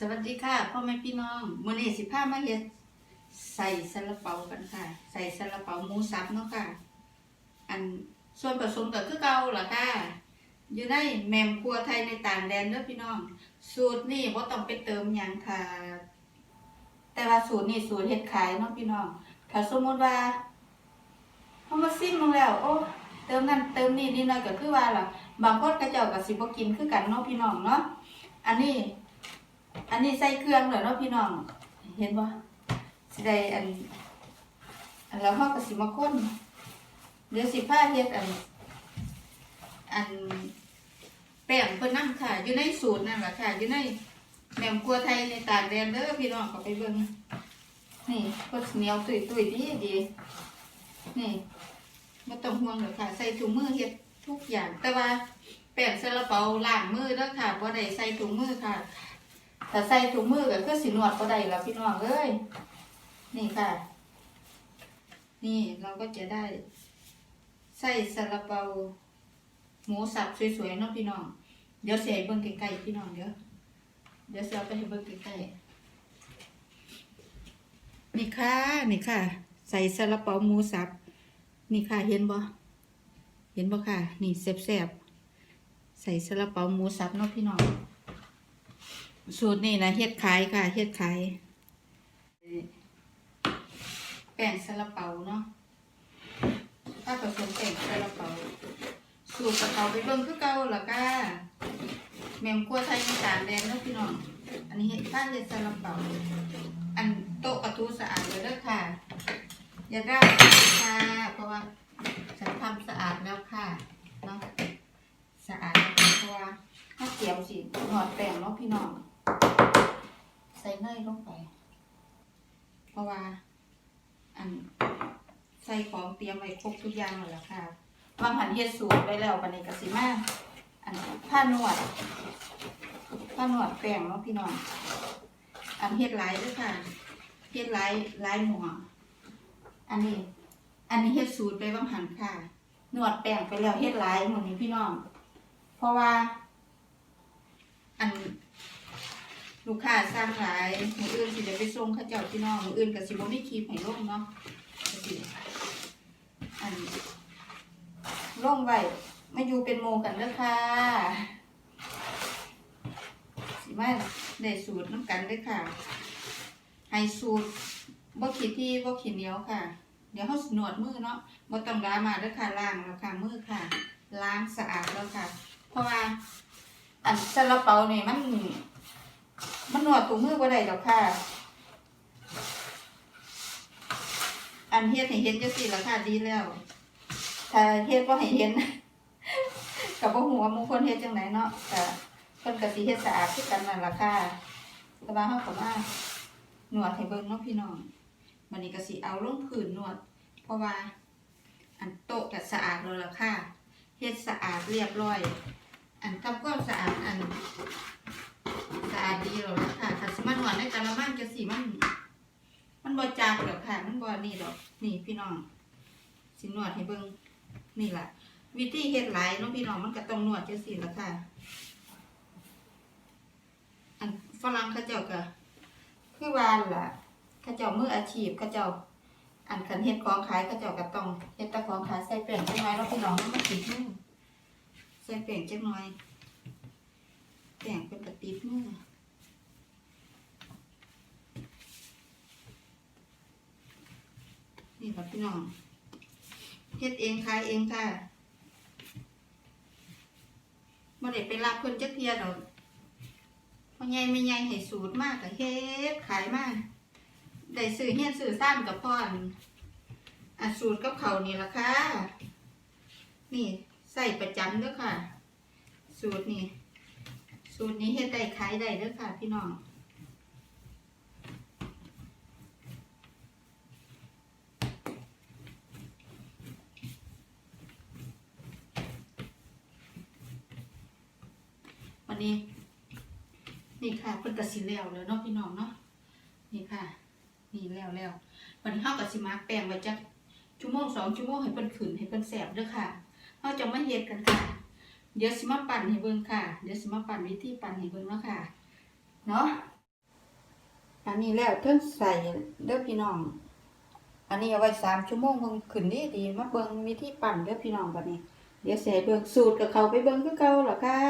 สวัสดีค่ะพ่อแม่พี่น้องมื้อนี้สิพามาเฮ็ดใส่ซาลาเปากันค่ะ ใส่ซาลาเปาหมูสับเนาะค่ะ อันส่วนผสมก็คือเก่าล่ะค่ะอยู่ในแมมครัวไทยในต่างแดนเด้อพี่น้อง สูตรนี่บ่ต้องไปเติมหยังค่ะ แต่ว่าสูตรนี่สูตรเฮ็ดขายเนาะพี่น้องถ้าสมมติว่าเฮามาซิมลงแล้ว โอ้เติมนั่นเติมนี่นิดหน่อยก็คือว่าล่ะบางคนก็เจ้าก็สิบ่กินคือกันเนาะพี่น้องเนาะอันนี้ อันนี้ใส่เครื่องแล้วเนาะพี่น้อง เห็นบ่สิได้อัน อันแล้วเฮาก็สิมาคนเดี๋ยวสิพาเฮ็ดอัน อันแป้งเพิ่นนำค่ะ อยู่ในสูตรนั่นล่ะค่ะ อยู่ในแหนมครัวไทยในต่างแดนเด้อพี่น้องก็ไปเบิ่งนี่เพิ่นเหนียวตุยๆดีดีนี่บ่ต้องห่วงหรอกค่ะ ใส่ถุงมือเฮ็ดทุกอย่าง แต่ว่าแป้งซาลาเปาล้างมือเด้อค่ะบ่ได้ใส่ถุงมือค่ะ ถ้าใส่ถุงมือก็คือสินวดก็ได้แล้วพี่น้องเอ้ยนี่ค่ะ นี่เราก็จะได้ใส่ซาลาเปาหมูสับสวยๆเนาะพี่น้อง เดี๋ยวเสียเบิ่งใกล้ๆพี่น้องเดี๋ยวเดี๋ยวเสียไปให้เบิ่งใกล้ๆนี่ค่ะนี่ค่ะ ใส่ซาลาเปาหมูสับ นี่ค่ะเห็นบ่เห็นบ่ค่ะ นี่แซ่บๆใส่ซาลาเปาหมูสับเนาะพี่น้อง สูตรนี่นะเฮ็ดขายค่ะเฮ็ดขายแป้งซาลาเปาเนาะถ้าผสมแป้งซาลาเปาสูตรกะเพราไปเบิ่งคือเก่าล่ะก้าแม่มครัวไทยอีสานแดงเนาะพี่น้อง อันนี้เฮ็ดข้าเฮ็ดซาลาเปาอันโต๊ะกระทูสะอาดเลยเด้อค่ะ อย่าได้ค่ะ เพราะว่าฉันทำสะอาดแล้วค่ะเนาะสะอาดเพราะว่าถ้าเกี่ยวสิหอดแป้งเนาะพี่น้อง ส่เนยลงไป เพราะว่า อันใส่ของเตรียมไว้ครบทุกอย่างแล้วค่ะวางหันเฮ็ดสูตรไว้แล้วปันนี้กสิมาอันผ้านวดผ้านวดแป้งเนาะพี่น้องอันเฮ็ดหลายด้วยค่ะเฮ็ดหลายลายหมออันนี้ อันนี้เฮ็ดสูตรไปวางหันค่ะ นวดแป้งไปแล้วเฮ็ดหลายหมดนี้พี่น้องเพราะว่า อัน ลูกค้าสร้างหลายมืออื่นสิเดี๋ยวไปส่งเขาเจ้าพี่น้องมืออื่นกับสิบ่มีคลิปให้ลงเนาะสิอันลงไว้มาอยู่เป็นโมกันเด้อค่ะสิมาได้สูตรน้ำกันเด้อค่ะให้สูตรบ่ขีดที่บ่ขีดเหนียวค่ะ เดี๋ยวเขาสิหนวดมือเนาะบ่ต้องดรามาเด้อค่ะล้างแล้วค่ะมือค่ะ ล้างสะอาดแล้วค่ะ เพราะว่าอันซาลาเปานี่มัน มันหนวดถุงมือบ่ได้ดอกค่ะ อันเฮ็ดให้เห็นจังซี่ล่ะค่ะดีแล้ว ถ้าเฮ็ดบ่ให้เห็นก็บ่ฮู้ว่ามู่คนเฮ็ดจังไดเนาะก็เพิ่นก็สิเฮ็ดสะอาดคือกันนั่นล่ะค่ะแต่ว่าเฮาก็มาหนวดให้เบิ่งเนาะพี่น้องวันนี้ก็สิเอาลงพื้นนวด เพราะว่า อันโต๊ะก็สะอาดแล้วล่ะค่ะเฮ็ดสะอาดเรียบร้อย อันทำความสะอาดอัน สะอาดดีหรอกค่ะถ้าสมันหวานในกะละมังจะสีมัน มันบ่จางหรอกค่ะ มันบ่นี่หรอกนี่พี่น้องสินวดให้เบิ่งนี่แหละวิธีเฮ็ดหลายเน้องพี่น้องมันก็ต้องนวดจังซี่ล่ะค่ะ อันฝรั่งเขาเจ้าก็คือว่าล่ะเขาเจ้ามืออาชีพเขาเจ้า อันคันเฮ็ดของขายเขาเจ้าก็ต้องเฮ็ดต่ของขายใส่แป้งจักหน่อยเนาพี่น้องมันก็ติดมือใส่แป้งจักหน่อย แป้งเป็นกระติบมือนี่ค่ะพี่น้องเฮ็ดเองขายเองค่ะบ่ได้ไปรับคนจักเทียดอกพ่อใหญ่ไม่ใหญ่ให้สูตรมากก็เฮ็ดขายมากได้ซื้อเฮียนซื้อซ่านกับพ่อนอะสูตรกับเขานี่ล่ะค่ะ นี่ใส่ประจำเด้อค่ะ สูตรนี่ สูตรนี้เฮ็ดได้ขายได้เด้อค่ะ พี่น้องวันนี้ นี่ค่ะเพิ่นกสิแล้วแล้วเนาะพี่น้องเนาะนี่ค่ะ นี่แล้วแล้ววันนี้เฮาก็สิมาแป้งไว้จักชั่วโมงสองชั่วโมงให้เพิ่นขึ้นให้เพิ่นแสบเด้อค่ะเฮาจะมาเฮ็ดกันค่ะ เดี๋ยวสิมาปั่นให้เบิ่งค่ะ เดี๋ยวสิมาปั่นวิธีปั่นให้เบิ่งเนาะค่ะ เนาะอันนี้แล้วเทิงใส่เด้อพี่น้อง อันนี้เอาไว้สามชั่วโมงคงขึ้นดีดีมาเบิ่งวิธีปั่นเด้อพี่น้องแบัดนี้ เดี๋ยวสิให้เบิ่งสูตรกับเขาไปเบิ่งคือเก่าล่ะค่ะ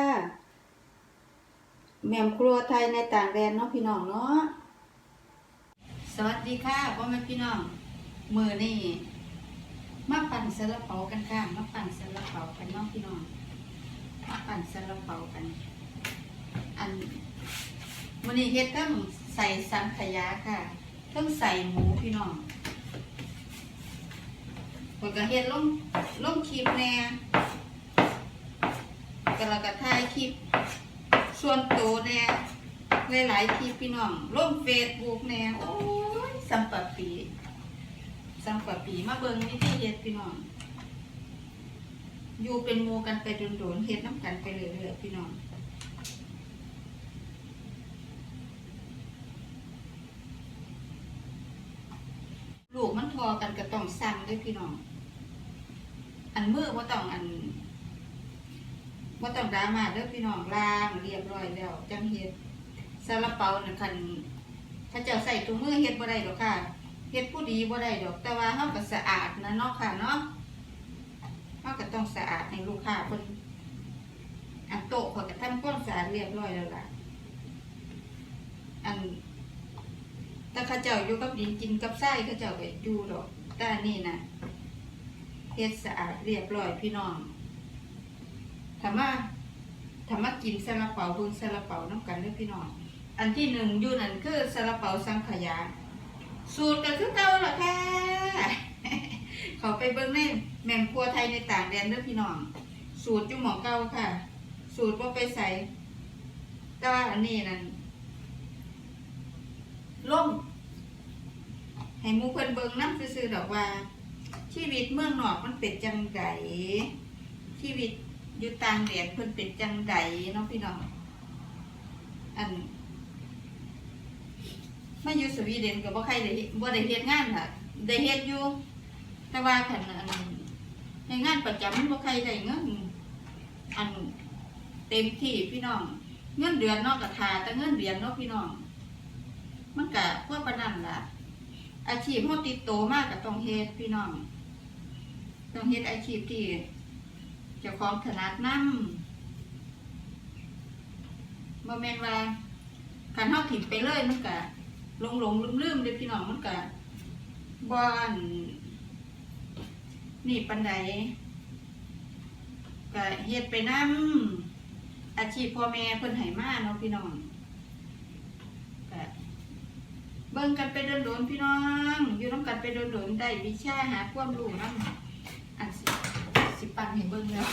แม่มครัวไทยในต่างแดนเนาะพี่น้องเนาะ สวัสดีค่ะพ่อแม่พี่น้อง มือนี้มาปั่นซาลาเปากันค่ะ มาปั่นซาลาเปากันเนาะพี่น้อง ปั่นซาลาเปากัน อันมื้อนี้เฮ็ดทั้งใส่สังขยาค่ะทั้งใส่หมูพี่น้องข้อยก็เฮ็ดลงลงคลิปแหน่ก็แล้วก็ถ่ายคลิปส่วนตัวแหน่หลายๆคลิปพี่น้องลงเฟซบุ๊กแหน่โอ้ยสัมปะปีสัมปะปีมาเบิ่งวิธีเฮ็ดพี่น้อง อยู่เป็นมูกันไปโดนๆเฮ็ดน้ำกันไปเรื่อยๆพี่น้องลูกมันทอกันก็ต้องสั่งด้วยพี่น้อง อันมือว่าต้องอันว่าต้องดรามาเด้อพี่น้องล้างเรียบร้อยแล้วจังเฮ็ดซาลาเปาน่ะคันถ้าเจ้าใส่ถุงมือเฮ็ดบ่ได้ดอกค่ะเฮ็ดผู้ดีบ่ได้ดอก แต่ว่าเฮาก็สะอาดนะเนาะค่ะเนาะ เฮาก็ต้องสะอาดให้ลูกค้าเพิ่นอันโต๊ะเขาก็ทำความสะอาดเรียบร้อยแล้วล่ะ อันถ้าข้าเจ้าอยู่กับดินกินกับไส้ข้าเจ้าก็อยู่ดอกแต่นี่นะเฮ็ดสะอาดเรียบร้อยพี่น้องถามว่าถามว่ากินซาลาเปาเบิ่งซาลาเปาน้ำกันเด้อพี่น้อง อันที่หนึ่งอยู่นั่นคือซาลาเปาสังขยา สูตรก็คือเก่าล่ะค่ะ เขาไปเบิ่งในแม่มครัวไทยในต่างแดนเด้อพี่น้อง สูตรอยู่หมอเก่าค่ะ สูตรบ่าไปใส่แต่ว่าอันนี้นั่นล่มให้มูเพิ่นเบิ่งน้ำซื่อๆดอกว่า ชีวิตเมืองนอกมันเป็นจังไดชีวิตอยู่ต่างแดนเพิ่นเป็นจังไดเนาะพี่น้อง อันมาอยู่สวีเดนก็บ่ใครได้เฮ็ดบ่ได้เฮ็ดงานค่ะได้เฮ็ดอยู่ แต่ว่าคันอันในงานประจำมันบ่ใครได้เงินอันเต็มที่พี่น้อง เงินเดือนนาะก็ทาแต่เงินเดือนเนาะพี่น้อง มันกะพวกปานนันละอาชีพเฮาติดโตมากกับตองเฮ็ดพี่น้องตองเฮ็ดอาชีพที่เจ้าของถนัดนำบ่แม่นว่าคันเฮาถิ่มไปเลยมันกะหลงหลงลืมลืมเด้พี่น้องมันกะบ่อน นี่ปานใดก็เฮ็ดไปนำอาชีพพ่อแม่เพิ่นให้มาเนาะพี่น้องก็เบิ่งกันไปโดนๆพี่น้อง อยู่น้ำกันไปโดนๆได้วิชาหาความรู้นำอันสิสิปั่นให้เบิ่งแล้ว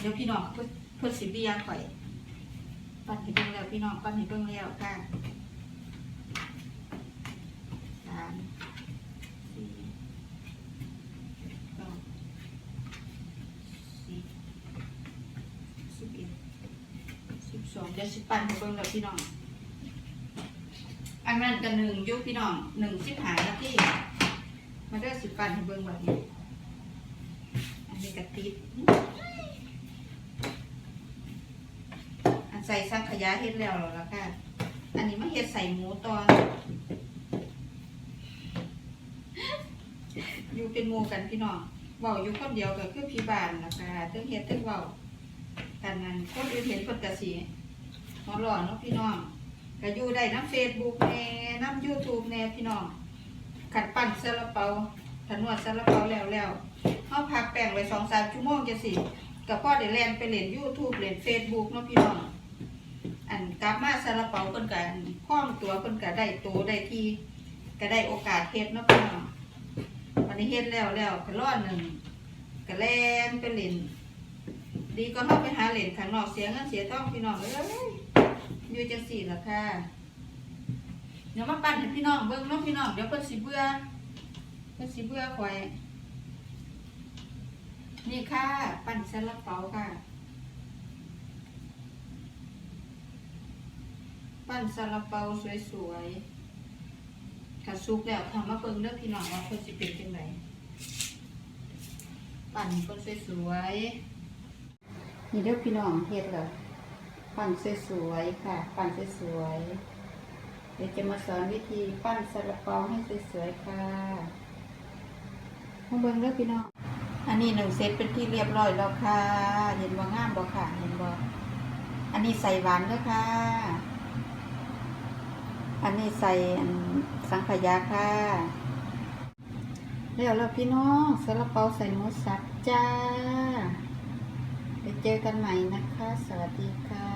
เดี๋ยวพี่น้องเพิ่นเพิ่นสิเบียข่อย ปั่นให้เบิ่งแล้วพี่น้องปันให้เบิ่งแล้วค่ะสามสี่เก้าสิบสิบเอ็ดสิบ สิปั่นให้เบิ่งแล้วพี่น้อง อันนั้นกันหนึ่งยุคพี่น้องหนึ่งสิบหานาทีมาได้สิปันให้เบิ่งแบบนี้อันนี้กระติดอันใส่สังขยาเฮ็ดแล้วหรอละค่ะอันนี้มาเฮ็ดใส่หมูตอนอยู่เป็นหมูกันพี่น้องเว้าอยู่คนเดียวก็คือพี่บานนะคะเทั้งเฮ็ดเทั้งเว้ากันนั้นคนอื่นเห็นคนกระสี หัวหล่อเนาะพี่น้องก็อยู่ได้น้ำเฟซบุ๊กแน่น้ำยูทูบแน่พี่น้องขัดปั่นซาลาเปาถนวดซาลาเปาแล้วแล้วเขาพักแป้งไว้สองสามชั่วโมงจะสิกับพ่อเดี๋ยวแลนไปเล่นยูทูบเล่นเฟซบุ๊กเนาะพี่น้องอันกลับมาซาลาเปาเพิ่นกันคล้องตัวเพิ่นก็ได้โตได้ทีก็ได้โอกาสเฮ็ดเนาะพี่น้องวันนี้เฮ็ดแล้วแล้วก็รอดหนึ่งก็แลนไปเล่นดีก็เข้าไปหาเล่นข้างนอกเสียเงินเสียทองพี่น้องเอ้ย อยู่จังสี่ละค่ะ เดี๋ยวมาปั่นให้พี่น้องเบิ่งเนาะพี่น้องเดี๋ยวเพิ่นสิเบื่อเพิ่นสิเบื่อข่อย นี่ค่ะ ปั่นซาลาเปาค่ะ ปั่นซาลาเปาสวยๆถ้าสุกแล้วทำมาเบิ่งเด้อพี่น้องว่าเพิ่นสิเป็นจังไดปั่นเพิ่นสวยๆนี่เด้อพี่น้องเฮ็ดแล้ว ปั่นสวยๆค่ะ ปั่นสวยๆเดี๋ยวจะมาสอนวิธีปั้นซาลาเปาให้สวยๆค่ะมาเบิ่งเด้อพี่น้อง อันนี้หนึ่งเซตเป็นที่เรียบร้อยแล้วค่ะ เห็นว่างามบ่ค่ะ เห็นบ่อันนี้ใส่หวานเด้อค่ะ อันนี้ใส่อันสังขยาค่ะแล้วแล้วพี่น้องซาลาเปาใส่หมูสับจ้า ไปเจอกันใหม่นะคะ สวัสดีค่ะ